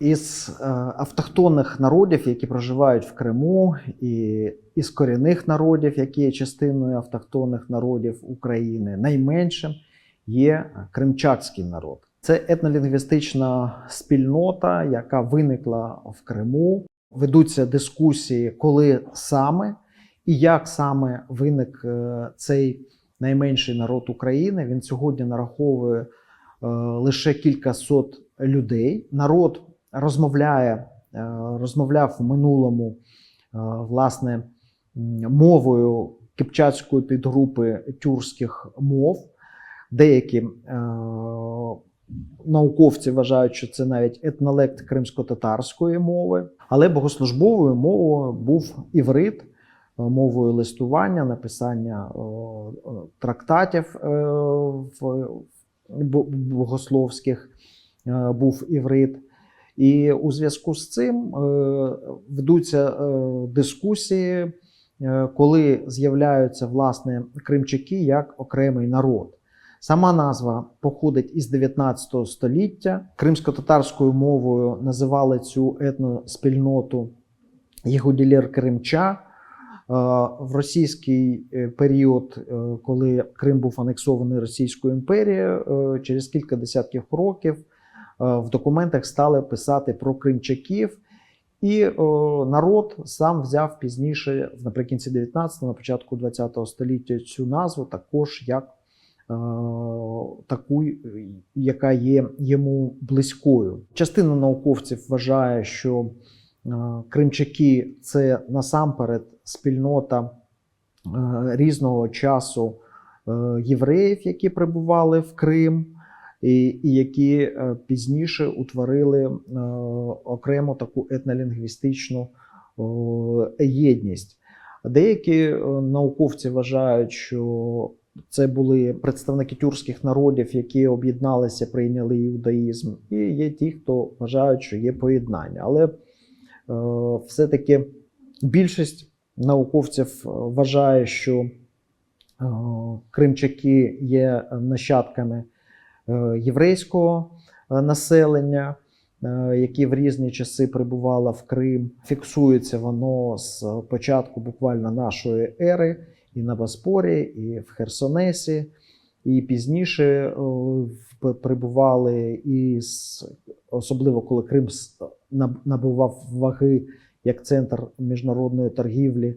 Із е, автохтонних народів, які проживають в Криму, і із корінних народів, які є частиною автохтонних народів України, найменшим є кримчацький народ. Це етнолінгвістична спільнота, яка виникла в Криму. Ведуться дискусії, коли саме і як саме виник е, цей найменший народ України. Він сьогодні нараховує е, лише кілька сот людей. Народ розмовляє, е, розмовляв в минулому е, власне мовою кипчацької підгрупи тюркських мов. Деякі науковці вважають, що це навіть етнолект кримсько-татарської мови, але богослужбовою мовою був іврит, мовою листування, написання е, е, трактатів е, богословських е, був іврит. І у зв'язку з цим е, ведуться е, дискусії, е, коли з'являються власне кримчаки як окремий народ. Сама назва походить із 19 століття. Кримсько-татарською мовою називали цю етноспільноту Єгуділєр Кримча. Е, В російський е, період, е, коли Крим був анексований Російською імперією, через кілька десятків років в документах стали писати про кримчаків. І о, народ сам взяв пізніше, наприкінці 19-го, на початку 20-го століття, цю назву також як е, таку, яка є йому близькою. Частина науковців вважає, що кримчаки це насамперед спільнота е, різного часу е, євреїв, які прибували в Крим, і, і які е, пізніше утворили е, окрему таку етнолінгвістичну єдність. Деякі е, науковці вважають, що це були представники тюркських народів, які об'єдналися, прийняли іудаїзм, і є ті, хто вважають, що є поєднання. Але е, все-таки більшість науковців е, вважає, що е, кримчаки є нащадками е, єврейського е, населення, е, які в різні часи прибувало в Крим. Фіксується воно з початку буквально нашої ери і на Боспорі, і в Херсонесі, і пізніше е, прибували і особливо коли Крим набував ваги як центр міжнародної торгівлі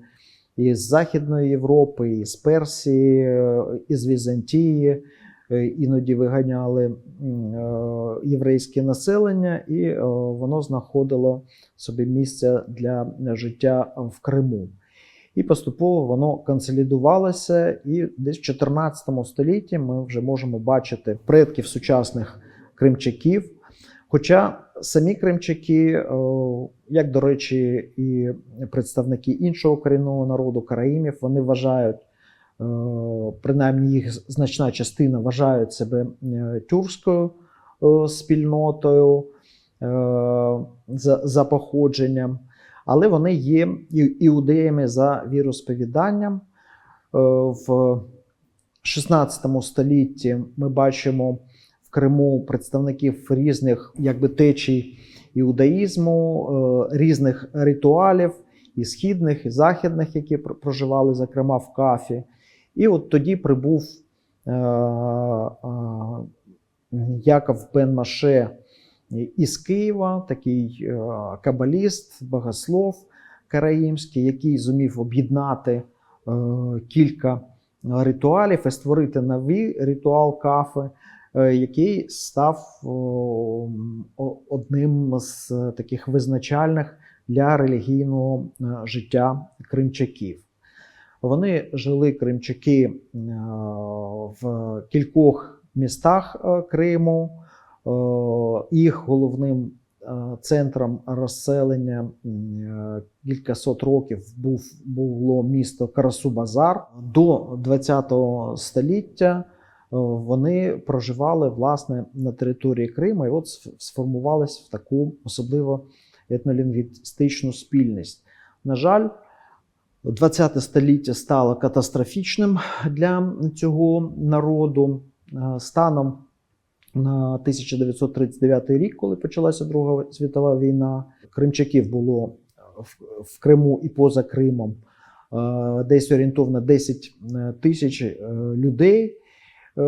із Західної Європи, із Персії, із Візантії. Е, Іноді виганяли е, єврейське населення, і е, воно знаходило собі місце для життя в Криму. І поступово воно консолідувалося, і десь в 14 столітті ми вже можемо бачити предків сучасних кримчаків. Хоча самі кримчаки, е, як до речі, і представники іншого корінного народу, караїмів, вони вважають, е, принаймні їх значна частина вважають себе е, тюркською спільнотою за, за походженням, але вони є іудеями за віросповіданням. В 16 столітті ми бачимо Криму представників різних якби, течій іудаїзму, е, різних ритуалів, і східних, і західних, які проживали, зокрема в Кафі. І от тоді прибув е, е, Яков Бен Маше із Києва, такий кабаліст, богослов караїмський, який зумів об'єднати кілька ритуалів і створити новий ритуал кафи, який став одним з таких визначальних для релігійного е, життя кримчаків. Вони жили кримчаки е, в кількох містах е, Криму. Е, Їх головним е, центром розселення е, кількасот років був, було місто Карасу-Базар. До 20 століття е, вони проживали власне на території Криму і от сф- сформувались в таку особливо етнолінгвістичну спільність. На жаль, 20 століття стало катастрофічним для цього народу. Е, Станом на 1939 рік, коли почалася Друга світова війна, кримчаків було в, Криму і поза Кримом е, десь орієнтовно 10 тисяч е, людей. Е,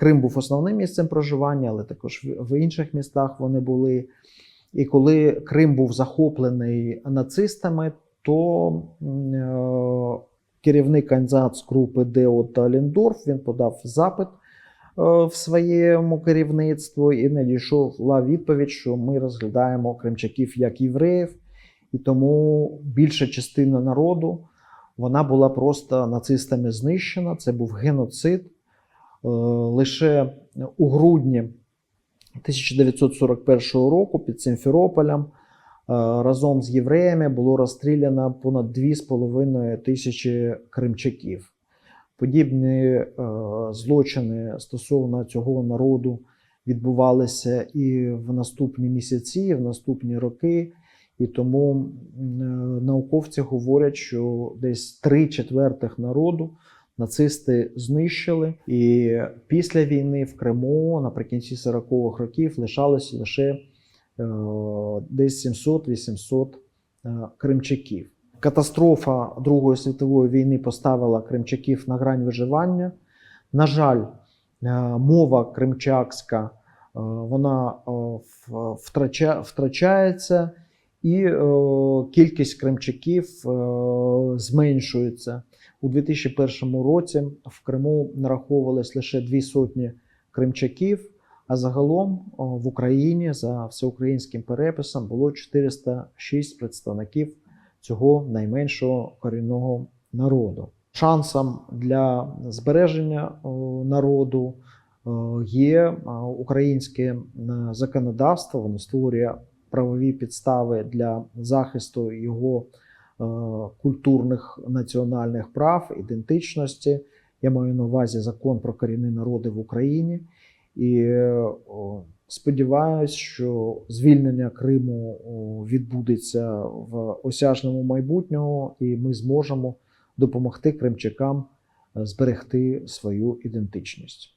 Крим був основним місцем проживання, але також в- інших містах вони були. І коли Крим був захоплений нацистами, то е, керівник Айнзацгрупи Део Талендорф він подав запит е, в своєму керівництву і надійшла відповідь, що ми розглядаємо кримчаків як євреїв, і тому більша частина народу вона була просто нацистами знищена. Це був геноцид. Е, Лише у грудні 1941 року під Симферополем е, разом з євреями було розстріляно понад 2,5 тисячі кримчаків. Подібні е, злочини стосовно цього народу відбувалися і в наступні місяці, і в наступні роки. І тому науковці говорять, що десь три четвертих народу нацисти знищили. І після війни в Криму наприкінці 40-х років лишалося лише е, десь 700-800 е, кримчаків. Катастрофа Другої світової війни поставила кримчаків на грань виживання. На жаль, е, мова кримчакська вона втрачається, і е, кількість кримчаків е, зменшується. У 2001 році в Криму нараховувалось лише дві сотні кримчаків, а загалом в Україні за всеукраїнським переписом було 406 представників цього найменшого корінного народу. Шансом для збереження народу є українське е, законодавство, воно створює правові підстави для захисту його е, культурних національних прав, ідентичності. Я маю на увазі закон про корінні народи в Україні. І е, о, що звільнення Криму відбудеться в осяжному майбутньому, і ми зможемо допомогти кримчакам е, зберегти свою ідентичність.